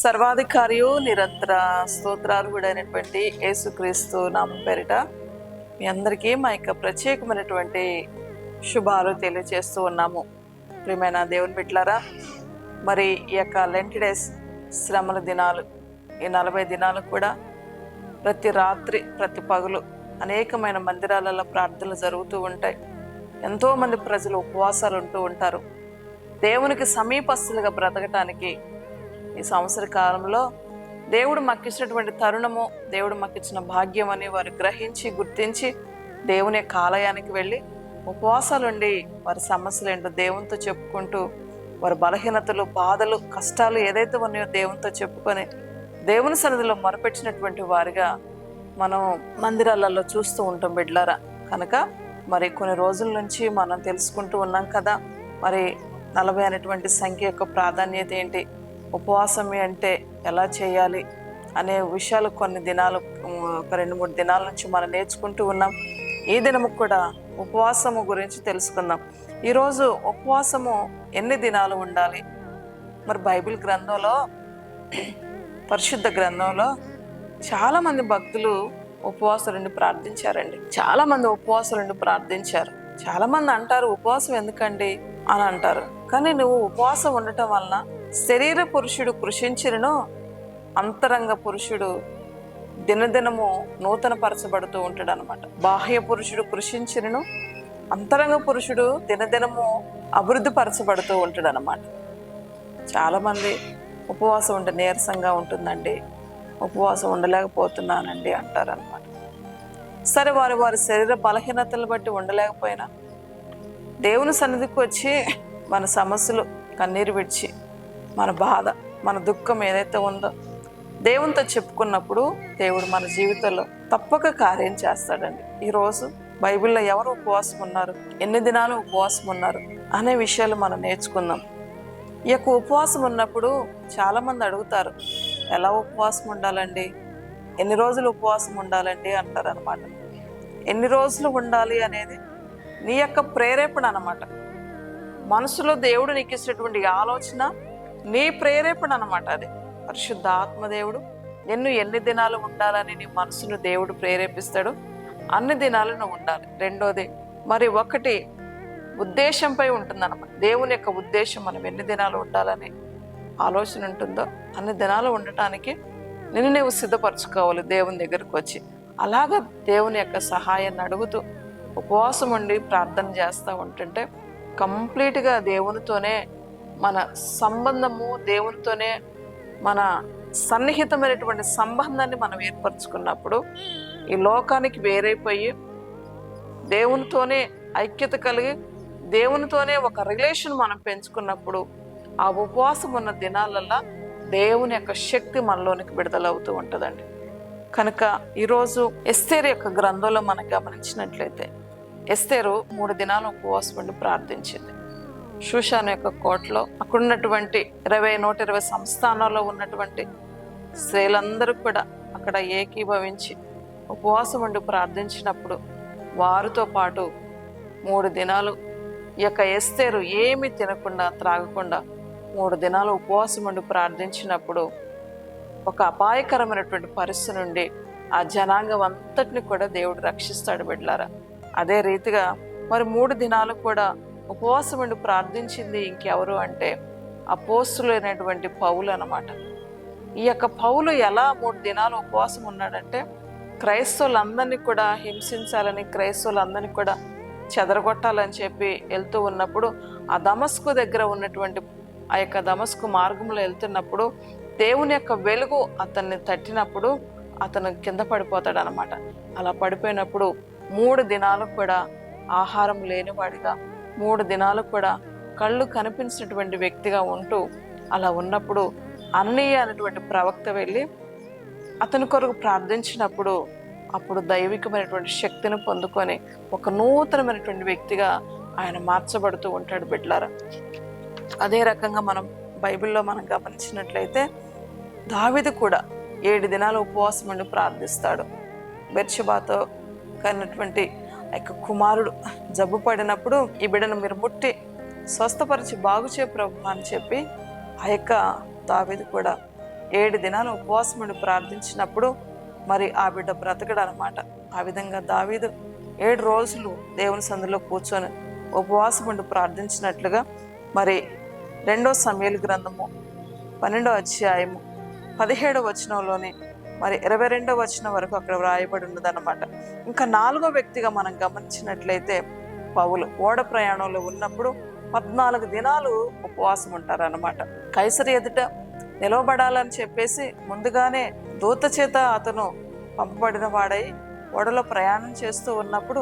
సర్వాధికారియు నిరంతర స్తోత్రార్హుడైనటువంటి యేసుక్రీస్తు నామ పేరిట మీ అందరికీ మా యొక్క ప్రత్యేకమైనటువంటి శుభాలు తెలియజేస్తూ ఉన్నాము. ప్రియమైన దేవుని బిడ్డలారా మరి ఈ యొక్క లెంటి డేస్ శ్రమల దినాలు ఈ నలభై దినాలు కూడా ప్రతి రాత్రి ప్రతి పగులు అనేకమైన మందిరాలలో ప్రార్థనలు జరుగుతూ ఉంటాయి. ఎంతోమంది ప్రజలు ఉపవాసాలు ఉంటూ ఉంటారు. దేవునికి సమీపస్తులుగా బ్రతకటానికి ఈ సంవత్సర కాలంలో దేవుడు మాకిచ్చినటువంటి తరుణము దేవుడు మాకిచ్చిన భాగ్యం అని వారు గ్రహించి గుర్తించి దేవుని యొక్క ఆలయానికి వెళ్ళి ఉపవాసాలుండి వారి సమస్యలు ఏంటో దేవునితో చెప్పుకుంటూ వారి బలహీనతలు బాధలు కష్టాలు ఏదైతే ఉన్నాయో దేవునితో చెప్పుకొని దేవుని సన్నిధిలో మొరపెట్టినటువంటి వారిగా మనం మందిరాలలో చూస్తూ ఉంటాం బిడ్లారా. కనుక మరి కొన్ని రోజుల నుంచి మనం తెలుసుకుంటూ ఉన్నాం కదా. మరి నలభై అనేటువంటి సంఖ్య యొక్క ప్రాధాన్యత ఏంటి? ఉపవాసం అంటే ఎలా చేయాలి అనే విషయాలు కొన్ని దినాలు ఒక రెండు మూడు దినాల నుంచి మనం నేర్చుకుంటూ ఉన్నాం. ఈ దినము కూడా ఉపవాసము గురించి తెలుసుకుందాం. ఈరోజు ఉపవాసము ఎన్ని దినాలు ఉండాలి? మరి బైబిల్ గ్రంథంలో పరిశుద్ధ గ్రంథంలో చాలామంది భక్తులు ఉపవాసం నుండి ప్రార్థించారండి. చాలామంది మంది ప్రార్థించారు. చాలామంది అంటారు ఉపవాసం ఎందుకండి? అని అంటారు. కానీ నువ్వు ఉపవాసం ఉండటం వలన శరీర పురుషుడు కృషించినను అంతరంగ పురుషుడు దినదినము నూతన పరచబడుతూ ఉంటాడు అనమాట బాహ్య పురుషుడు కృషించినను అంతరంగ పురుషుడు దినదినము అభివృద్ధి పరచబడుతూ ఉంటాడు అనమాట చాలామంది ఉపవాసం ఉంటే నీరసంగా ఉంటుందండి. ఉపవాసం ఉండలేకపోతున్నానండి అంటారనమాట సరే వారు వారి శరీర బలహీనతలు బట్టి ఉండలేకపోయినా దేవుని సన్నిధికి వచ్చి మన సమస్యలు కన్నీరు విడిచి మన బాధ మన దుఃఖం ఏదైతే ఉందో దేవునితో చెప్పుకున్నప్పుడు దేవుడు మన జీవితంలో తప్పక కార్యం చేస్తాడండి. ఈరోజు బైబిల్లో ఎవరు ఉపవాసం ఉన్నారు? ఎన్ని దినాలు ఉపవాసం ఉన్నారు? అనే విషయాలు మనం నేర్చుకుందాం. ఈ యొక్క ఉపవాసం ఉన్నప్పుడు చాలామంది అడుగుతారు ఎలా ఉపవాసం ఉండాలండి? ఎన్ని రోజులు ఉపవాసం ఉండాలండి? అంటారు అనమాట ఎన్ని రోజులు ఉండాలి అనేది నీ యొక్క ప్రేరేపణ అనమాట మనసులో దేవుడు నీకు ఇచ్చినటువంటి ఆలోచన నీ ప్రేరేపణ అనమాట అది. పరిశుద్ధ ఆత్మదేవుడు నిన్ను ఎన్ని దినాలు ఉండాలని నీ మనసును దేవుడు ప్రేరేపిస్తాడు అన్ని దినాలు నువ్వు ఉండాలి. రెండోది మరి ఒకటి ఉద్దేశంపై ఉంటుందన్నమాట. దేవుని యొక్క ఉద్దేశం మనం ఎన్ని దినాలు ఉండాలని ఆలోచన ఉంటుందో అన్ని దినాలు ఉండటానికి నిన్ను నువ్వు సిద్ధపరచుకోవాలి దేవుని దగ్గరకు వచ్చి. అలాగ దేవుని యొక్క సహాయాన్ని అడుగుతూ ఉపవాసం ఉండి ప్రార్థన చేస్తూ ఉంటుంటే కంప్లీట్గా దేవునితోనే మన సంబంధము దేవునితోనే మన సన్నిహితమైనటువంటి సంబంధాన్ని మనం ఏర్పరచుకున్నప్పుడు ఈ లోకానికి వేరైపోయి దేవునితోనే ఐక్యత కలిగి దేవునితోనే ఒక రిలేషన్ మనం పెంచుకున్నప్పుడు ఆ ఉపవాసం ఉన్న దినాలల్లో దేవుని యొక్క శక్తి మనలోనికి విడుదలవుతూ ఉంటుందండి. కనుక ఈరోజు ఎస్తేరు యొక్క గ్రంథంలో మనం గమనించినట్లయితే ఎస్తేరు మూడు దినాలు ఉపవాసం ఉండి ప్రార్థించింది. షూషాన్ యొక్క కోటలో అక్కడ ఉన్నటువంటి ఇరవై నూట ఇరవై సంస్థానాల్లో ఉన్నటువంటి స్త్రీలందరూ కూడా అక్కడ ఏకీభవించి ఉపవాసం ఉండి ప్రార్థించినప్పుడు వారితో పాటు మూడు దినాలు ఈ యొక్క ఎస్తేరు ఏమి తినకుండా త్రాగకుండా మూడు దినాలు ఉపవాసం ఉండి ప్రార్థించినప్పుడు ఒక అపాయకరమైనటువంటి పరిస్థితి నుండి ఆ జనాంగం అంతటిని కూడా దేవుడు రక్షిస్తాడు బిడ్లారా అదే రీతిగా మరి మూడు దినాలు కూడా ఉపవాసం ఉండి ప్రార్థించింది ఇంకెవరు అంటే అపోస్తులైనటువంటి పౌలు అనమాట ఈ యొక్క పౌలు ఎలా మూడు దినాలు ఉపవాసం ఉన్నాడంటే క్రైస్తవులందరినీ కూడా హింసించాలని క్రైస్తవులందరినీ కూడా చెదరగొట్టాలని చెప్పి వెళ్తూ ఉన్నప్పుడు ఆ దమస్కు దగ్గర ఉన్నటువంటి ఆ యొక్క దమస్కు మార్గంలో వెళ్తున్నప్పుడు దేవుని యొక్క వెలుగు అతన్ని తట్టినప్పుడు అతను కింద పడిపోతాడు అనమాట అలా పడిపోయినప్పుడు మూడు దినాలు కూడా ఆహారం లేనివాడిగా మూడు దినాలు కూడా కళ్ళు కనిపించినటువంటి వ్యక్తిగా ఉంటూ అలా ఉన్నప్పుడు అననీయ అనేటువంటి ప్రవక్త వెళ్ళి అతని కొరకు ప్రార్థించినప్పుడు అప్పుడు దైవికమైనటువంటి శక్తిని పొందుకొని ఒక నూతనమైనటువంటి వ్యక్తిగా ఆయన మార్చబడుతూ ఉంటాడు బిడ్లారా. అదే రకంగా మనం బైబిల్లో మనం గమనించినట్లయితే దావిది కూడా ఏడు దినాలు ఉపవాసం ఉండి ప్రార్థిస్తాడు. బెర్షబాతో కన్నటువంటి యొక్క కుమారుడు జబ్బు పడినప్పుడు ఈ బిడ్డను మీరు ముట్టి స్వస్థపరిచి బాగు చే ప్రభు అని చెప్పి ఆ యొక్క దావీదు కూడా ఏడు దినాలు ఉపవాసముడు ప్రార్థించినప్పుడు మరి ఆ బిడ్డ బ్రతకడు అనమాట ఆ విధంగా దావీదు ఏడు రోజులు దేవుని సందులో కూర్చొని ఉపవాసముడు ప్రార్థించినట్లుగా మరి రెండో సమయలు గ్రంథము పన్నెండో అధ్యాయము పదిహేడో వచనంలోనే మరి ఇరవై రెండో వచనం వరకు అక్కడ వ్రాయబడి ఉన్నదన్నమాట. ఇంకా నాలుగో వ్యక్తిగా మనం గమనించినట్లయితే పౌలు ఓడ ప్రయాణంలో ఉన్నప్పుడు పద్నాలుగు దినాలు ఉపవాసం ఉంటారన్నమాట. కైసరి ఎదుట నిలవబడాలని చెప్పేసి ముందుగానే దూత చేత అతను పంపబడిన వాడై ఓడలో ప్రయాణం చేస్తూ ఉన్నప్పుడు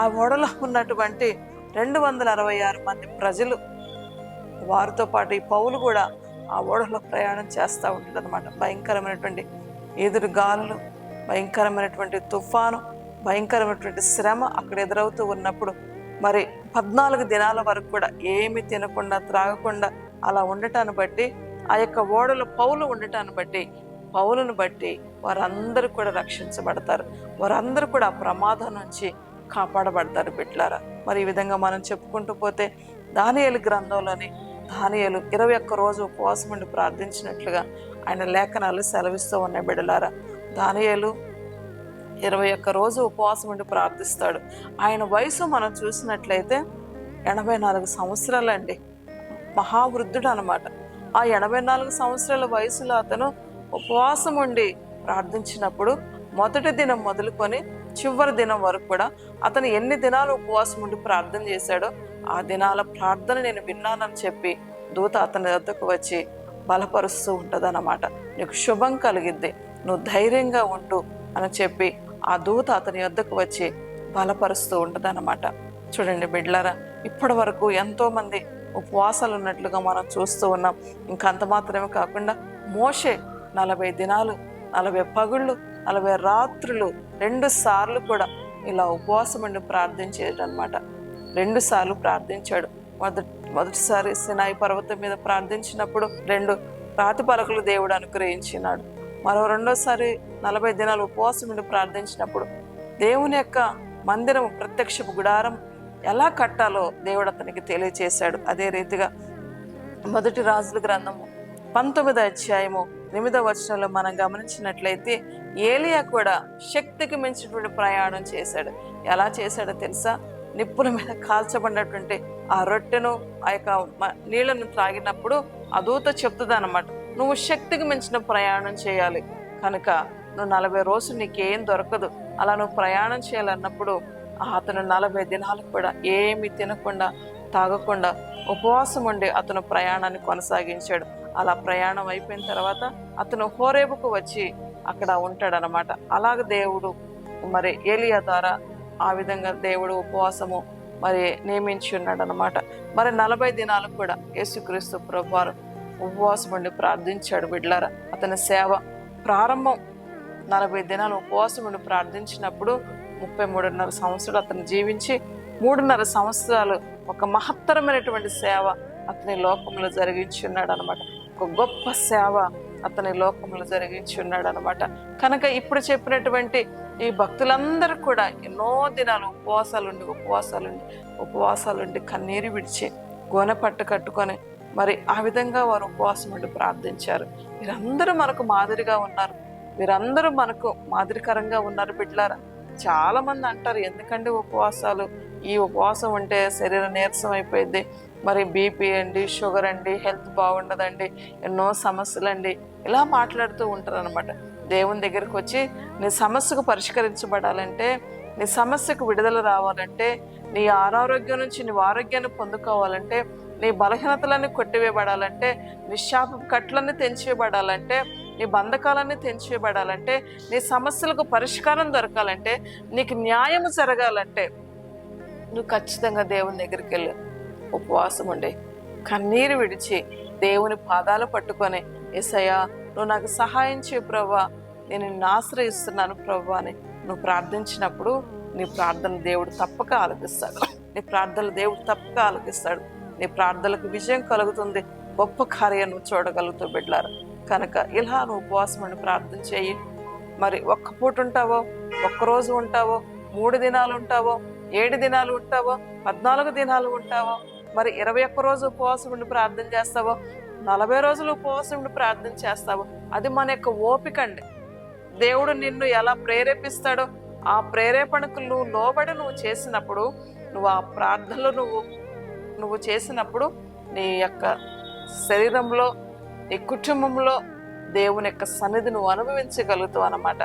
ఆ ఓడలో ఉన్నటువంటి రెండు వందల అరవై ఆరు మంది ప్రజలు వారితో పాటు ఈ పౌలు కూడా ఆ ఓడలో ప్రయాణం చేస్తూ ఉంటుంది అనమాట భయంకరమైనటువంటి ఎదురు గాలులు భయంకరమైనటువంటి తుఫాను భయంకరమైనటువంటి శ్రమ అక్కడ ఎదురవుతూ ఉన్నప్పుడు మరి పద్నాలుగు దినాల వరకు కూడా ఏమి తినకుండా త్రాగకుండా అలా ఉండటాన్ని బట్టి ఆ యొక్క ఓడలో పౌలు ఉండటాన్ని బట్టి పౌలను బట్టి వారందరూ కూడా రక్షించబడతారు. వారందరూ కూడా ఆ ప్రమాదం నుంచి కాపాడబడతారు బిడ్లారా మరి ఈ విధంగా మనం చెప్పుకుంటూ పోతే దానియలు గ్రంథంలోని దానియలు ఇరవై ఒక్క రోజు ఉపవాసం ఉండి ప్రార్థించినట్లుగా ఆయన లేఖనాలు సెలవిస్తూ ఉన్నాయి బిడలారా దానియాలు ఇరవై ఒక్క రోజు ఉపవాసం ఉండి ప్రార్థిస్తాడు. ఆయన వయసు మనం చూసినట్లయితే ఎనభై నాలుగు సంవత్సరాలండి. మహావృద్ధుడు అనమాట ఆ ఎనభై నాలుగు సంవత్సరాల వయసులో అతను ఉపవాసం ఉండి ప్రార్థించినప్పుడు మొదటి దినం మొదలుకొని చివరి దినం వరకు కూడా అతను ఎన్ని దినాలు ఉపవాసం ఉండి ప్రార్థన చేశాడో ఆ దినాల ప్రార్థన నేను విన్నానని చెప్పి దూత అతని వద్దకు వచ్చి బలపరుస్తూ ఉంటుందన్నమాట. నీకు శుభం కలిగిద్ది. నువ్వు ధైర్యంగా ఉండు అని చెప్పి ఆ దూత అతని వద్దకు వచ్చి బలపరుస్తూ ఉంటుందన్నమాట. చూడండి బిడ్లరా ఇప్పటి వరకు ఎంతోమంది ఉపవాసాలు ఉన్నట్లుగా మనం చూస్తూ ఉన్నాం. ఇంకంత అంత మాత్రమే కాకుండా మోషే నలభై దినాలు నలభై పగుళ్ళు నలభై రాత్రులు రెండు సార్లు కూడా ఇలా ఉపవాసం ఉండి ప్రార్థించేది అనమాట రెండు సార్లు ప్రార్థించాడు. మొదటి మొదటిసారి సినాయి పర్వతం మీద ప్రార్థించినప్పుడు రెండు రాతి పలకలు దేవుడు అనుగ్రహించినాడు. మరో రెండోసారి నలభై దినాలు ఉపవాసం ఉండి ప్రార్థించినప్పుడు దేవుని యొక్క మందిరం ప్రత్యక్షపు గుడారం ఎలా కట్టాలో దేవుడు అతనికి తెలియచేశాడు. అదే రీతిగా మొదటి రాజుల గ్రంథము పంతొమ్మిది అధ్యాయము ఎనిమిదో వచనంలో మనం గమనించినట్లయితే ఏలియా కూడా శక్తికి మించినటువంటి ప్రయాణం చేశాడు. ఎలా చేశాడో తెలుసా? నిప్పుల మీద కాల్చబడినటువంటి ఆ రొట్టెను ఆ యొక్క నీళ్ళను త్రాగినప్పుడు అదూత చెప్తుంది అనమాట నువ్వు శక్తికి మించిన ప్రయాణం చేయాలి. కనుక నువ్వు నలభై రోజులు నీకేం దొరకదు. అలా నువ్వు ప్రయాణం చేయాలన్నప్పుడు అతను నలభై దినాలకు కూడా ఏమి తినకుండా తాగకుండా ఉపవాసం ఉండి అతను ప్రయాణాన్ని కొనసాగించాడు. అలా ప్రయాణం అయిపోయిన తర్వాత అతను హోరేబుకు వచ్చి అక్కడ ఉంటాడనమాట అలాగ దేవుడు మరి ఏలియా ద్వారా ఆ విధంగా దేవుడు ఉపవాసము మరి నియమించి ఉన్నాడు అనమాట మరి నలభై దినాలకు కూడా యేసుక్రీస్తు ప్రభువారు ఉపవాసం ఉండి ప్రార్థించాడు బిడ్లారా. అతని సేవ ప్రారంభం నలభై దినాలు ఉపవాసం ఉండి ప్రార్థించినప్పుడు ముప్పై మూడున్నర సంవత్సరాలు అతను జీవించి మూడున్నర సంవత్సరాలు ఒక మహత్తరమైనటువంటి సేవ అతని లోకంలో జరిగించి ఉన్నాడు అనమాట ఒక గొప్ప సేవ అతని లోకంలో జరిగించి ఉన్నాడు అనమాట కనుక ఇప్పుడు చెప్పినటువంటి ఈ భక్తులందరూ కూడా ఎన్నో దినాలు ఉపవాసాలుండి ఉపవాసాలుండి ఉపవాసాలుండి కన్నీరు విడిచి గోనె పట్టు కట్టుకొని మరి ఆ విధంగా వారు ఉపవాసం ఉండి ప్రార్థించారు. వీరందరూ మనకు మాదిరిగా ఉన్నారు. వీరందరూ మనకు మాదిరికరంగా ఉన్నారు బిడ్లారా. చాలా మంది అంటారు ఎందుకంటే ఉపవాసాలు? ఈ ఉపవాసం ఉంటే శరీరం నీరసం అయిపోయింది. మరి బీపీ అండి షుగర్ అండి హెల్త్ బాగుండదండి ఎన్నో సమస్యలు అండి ఇలా మాట్లాడుతూ ఉంటారు అనమాట దేవుని దగ్గరికి వచ్చి నీ సమస్యకు పరిష్కరించబడాలంటే నీ సమస్యకు విడుదల రావాలంటే నీ అనారోగ్యం నుంచి నీ ఆరోగ్యాన్ని పొందుకోవాలంటే నీ బలహీనతలన్నీ కొట్టివేయబడాలంటే నిశాప కట్లన్నీ తెంచివేయబడాలంటే నీ బంధకాలన్నీ తెంచివేయబడాలంటే నీ సమస్యలకు పరిష్కారం దొరకాలంటే నీకు న్యాయం జరగాలంటే నువ్వు ఖచ్చితంగా దేవుని దగ్గరికి వెళ్ళు. ఉపవాసం ఉండి. కన్నీరు విడిచి దేవుని పాదాలు పట్టుకొని ఏసయ్యా నువ్వు నాకు సహాయం చేయ ప్రభా. నేను నిన్ను ఆశ్రయిస్తున్నాను ప్రభా అని నువ్వు ప్రార్థించినప్పుడు నీ ప్రార్థన దేవుడు తప్పక ఆలకిస్తాడు. నీ ప్రార్థనలు దేవుడు తప్పక ఆలకిస్తాడు. నీ ప్రార్థనలకు విజయం కలుగుతుంది. గొప్ప కార్యం నువ్వు చూడగలుగుతూ బిడ్డారు కనుక ఇలా నువ్వు ఉపవాసం ఉండి ప్రార్థన చేయి మరి ఒక్క పూట ఉంటావో ఒక్క రోజు ఉంటావో మూడు దినాలు ఉంటావో ఏడు దినాలు ఉంటావో పద్నాలుగు దినాలు ఉంటావో మరి ఇరవై ఒక్క రోజు ఉపవాసం ఉండి ప్రార్థన చేస్తావో? నలభై రోజులు ఉపవాసం ఉండి ప్రార్థన చేస్తావు? అది మన యొక్క ఓపిక అండి. దేవుడు నిన్ను ఎలా ప్రేరేపిస్తాడో ఆ ప్రేరేపణకు నువ్వు లోబడి నువ్వు చేసినప్పుడు నువ్వు ఆ ప్రార్థనలో నువ్వు నువ్వు చేసినప్పుడు నీ యొక్క శరీరంలో నీ కుటుంబంలో దేవుని యొక్క సన్నిధి నువ్వు అనుభవించగలుగుతావు అన్నమాట.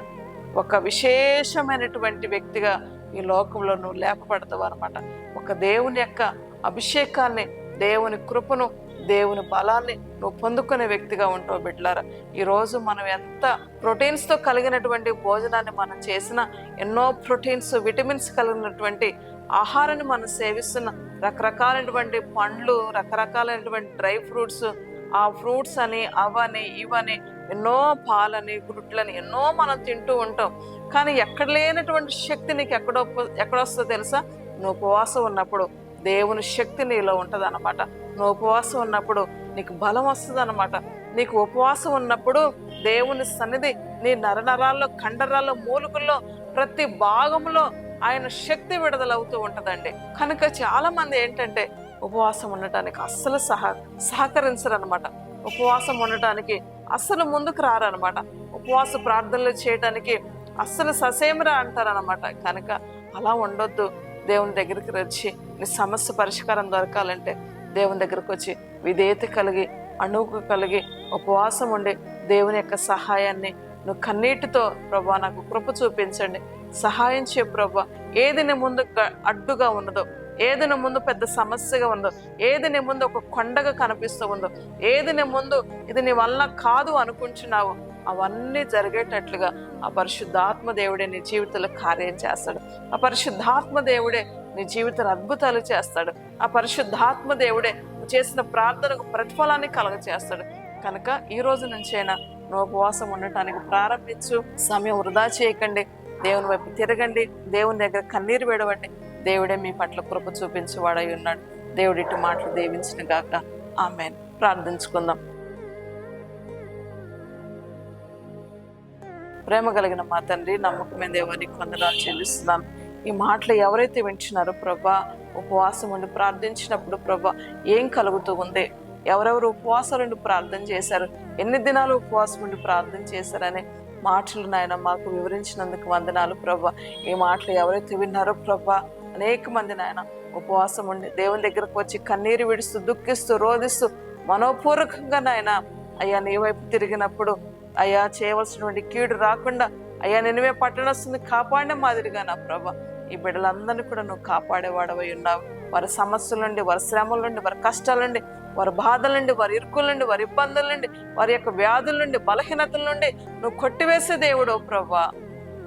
ఒక విశేషమైనటువంటి వ్యక్తిగా ఈ లోకంలో నువ్వు లేపబడతావు అనమాట ఒక దేవుని యొక్క అభిషేకాన్ని దేవుని కృపను దేవుని బలాన్ని నువ్వు పొందుకునే వ్యక్తిగా ఉంటావు బిడ్డలారా. ఈరోజు మనం ఎంత ప్రోటీన్స్తో కలిగినటువంటి భోజనాన్ని మనం చేసిన ఎన్నో ప్రోటీన్స్ విటమిన్స్ కలిగినటువంటి ఆహారాన్ని మనం సేవిస్తున్న రకరకాలైనటువంటి పండ్లు రకరకాలైనటువంటి డ్రై ఫ్రూట్స్ ఆ ఫ్రూట్స్ అని అవని ఇవని ఎన్నో పాలని గుడ్లని ఎన్నో మనం తింటూ ఉంటాం. కానీ ఎక్కడ లేనటువంటి శక్తి నీకు ఎక్కడో ఎక్కడొస్తుందో తెలుసా? నువ్వు ఉపవాసం ఉన్నప్పుడు. దేవుని శక్తి నీలో ఉంటుంది అనమాట నువ్వు ఉపవాసం ఉన్నప్పుడు నీకు బలం వస్తుంది అనమాట నీకు ఉపవాసం ఉన్నప్పుడు దేవుని సన్నిధి నీ నరనరాల్లో కండరాల్లో మూలుకల్లో ప్రతి భాగంలో ఆయన శక్తి విడుదలవుతూ ఉంటుందండి. కనుక చాలా మంది ఏంటంటే ఉపవాసం ఉండటానికి అస్సలు సహ సహకరించరు అనమాట ఉపవాసం ఉండటానికి అస్సలు ముందుకు రారనమాట ఉపవాస ప్రార్థనలు చేయడానికి అస్సలు ససేమరా అంటారనమాట కనుక అలా ఉండొద్దు. దేవుని దగ్గరికి వచ్చి నీ సమస్య పరిష్కారం దొరకాలంటే దేవుని దగ్గరకు వచ్చి విధేయత కలిగి అణువుకు కలిగి ఉపవాసం ఉండి దేవుని యొక్క సహాయాన్ని నువ్వు కన్నీటితో ప్రభా నాకు కృప చూపించండి. సహాయం చే ప్రభా. ఏది నీ ముందు అడ్డుగా ఉన్నదో ఏది నీ ముందు పెద్ద సమస్యగా ఉందో ఏది నీ ముందు ఒక కొండగా కనిపిస్తూ ఉందో ఏది నీ ముందు ఇది నీ వల్ల కాదు అనుకుంటున్నావు అవన్నీ జరిగేటట్లుగా ఆ పరిశుద్ధాత్మ దేవుడే నీ జీవితంలో కార్యం చేస్తాడు. ఆ పరిశుద్ధాత్మ దేవుడే నీ జీవితంలో అద్భుతాలు చేస్తాడు. ఆ పరిశుద్ధాత్మ దేవుడే చేసిన ప్రార్థనకు ప్రతిఫలాన్ని కలగచేస్తాడు. కనుక ఈ రోజు నుంచైనా నువ్వు ఉపవాసం ఉండటానికి ప్రారంభించు. సమయం వృధా చేయకండి. దేవుని వైపు తిరగండి. దేవుని దగ్గర కన్నీరు విడవండి. దేవుడే మీ పట్ల కృప చూపించేవాడై ఉన్నాడు. దేవుడి ఇటు మాటలు దీవించిన గాక. ఆమె ప్రార్థించుకుందాం. ప్రేమ కలిగిన మా తండ్రి నమ్మకమైన దేవానికి కొందనాలు చెల్లిస్తున్నాను ఈ మాటలు ఎవరైతే వింటున్నారో ప్రభా ఉపవాసం ఉండి ప్రార్థించినప్పుడు ప్రభా ఏం కలుగుతూ ఉంది? ఎవరెవరు ఉపవాసం ఉండి ప్రార్థన చేశారు? ఎన్ని దినాలు ఉపవాసం ఉండి ప్రార్థన చేశారనే మాటలు నాయన మాకు వివరించినందుకు వందనాలు ప్రభా. ఈ మాటలు ఎవరైతే విన్నారో ప్రభా అనేక మంది నాయన ఉపవాసం ఉండి దేవుని దగ్గరకు వచ్చి కన్నీరు విడుస్తూ దుఃఖిస్తూ రోధిస్తూ మనోపూర్వకంగా నాయన అయ్యా నీ వైపు తిరిగినప్పుడు అయ్యా చేయవలసినటువంటి కీడు రాకుండా అయ్యా నిన్నవే పట్టణస్తుంది కాపాడిన మాదిరిగా నా ప్రభ. ఈ బిడ్డలందరినీ కూడా నువ్వు కాపాడేవాడవై ఉన్నావు. వారి సమస్యల నుండి వారి శ్రమల నుండి వారి కష్టాల నుండి వారి బాధల నుండి వారి ఇరుకుల నుండి వారి ఇబ్బందుల నుండి వారి యొక్క వ్యాధుల నుండి బలహీనతల నుండి నువ్వు కొట్టివేసే దేవుడో ప్రభా.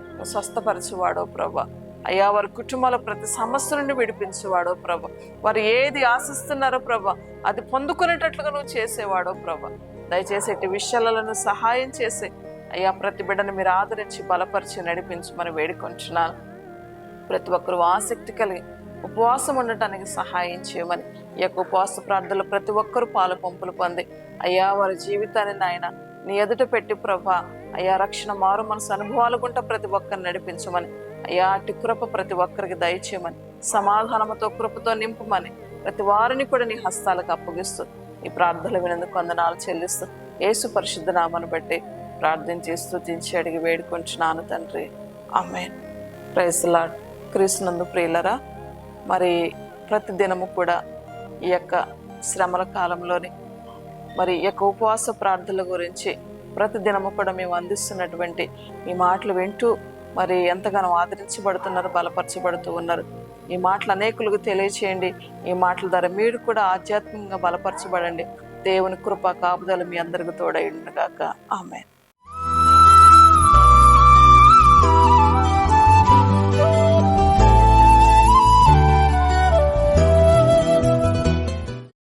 నువ్వు స్వస్థపరచేవాడో ప్రభా. అయ్యా వారి కుటుంబాల ప్రతి సమస్య నుండి విడిపించేవాడో ప్రభ. వారు ఏది ఆశిస్తున్నారో ప్రభ అది పొందుకునేటట్లుగా నువ్వు చేసేవాడో ప్రభ. దయచేసి ఇటు విషయాలను సహాయం చేసి అయ్యా ప్రతి బిడ్డను మీరు ఆదరించి బలపరిచి నడిపించమని వేడుకొంటున్నాను. ప్రతి ఒక్కరు ఆసక్తి కలిగి ఉపవాసం ఉండటానికి సహాయం చేయమని ఈ యొక్క ఉపవాస ప్రార్థనలు ప్రతి ఒక్కరు పాలు పంపులు పొంది అయ్యా వారి జీవితాన్ని నాయన నీ ఎదుట పెట్టి ప్రభా అయ్యా రక్షణ మారు మనసు అనుభవాలు గుంటా ప్రతి ఒక్కరిని నడిపించమని అయ్యా అటు కృప ప్రతి ఒక్కరికి దయచేయమని సమాధానముతో కృపతో నింపమని ప్రతి వారిని కూడా నీ హస్తాలకు అప్పగిస్తుంది ఈ ప్రార్థనలు వినందుకు వందనాలు చెల్లిస్తూ యేసు పరిశుద్ధ నామను బట్టి ప్రార్థించి స్థుతించి అడిగి వేడుకొంచున్నాను తండ్రి. ఆమెన్. ప్రైజ్ క్రీస్తునందు ప్రియులరా మరి ప్రతి దినము కూడా ఈ యొక్క శ్రమల కాలంలోని మరి ఈ యొక్క ఉపవాస ప్రార్థనల గురించి ప్రతి దినము కూడా మేము అందిస్తున్నటువంటి ఈ మాటలు వింటూ మరి ఎంతగానో ఆదరించబడుతున్నారు బలపరచబడుతూ ఉన్నారు. ఈ మాటలు అనేకులకు తెలియచేయండి. ఈ మాటల ద్వారా మీరు కూడా ఆధ్యాత్మికంగా బలపరచబడండి. దేవుని కృప కాపుదలు మీ అందరికి తోడై ఉండగాక. ఆమె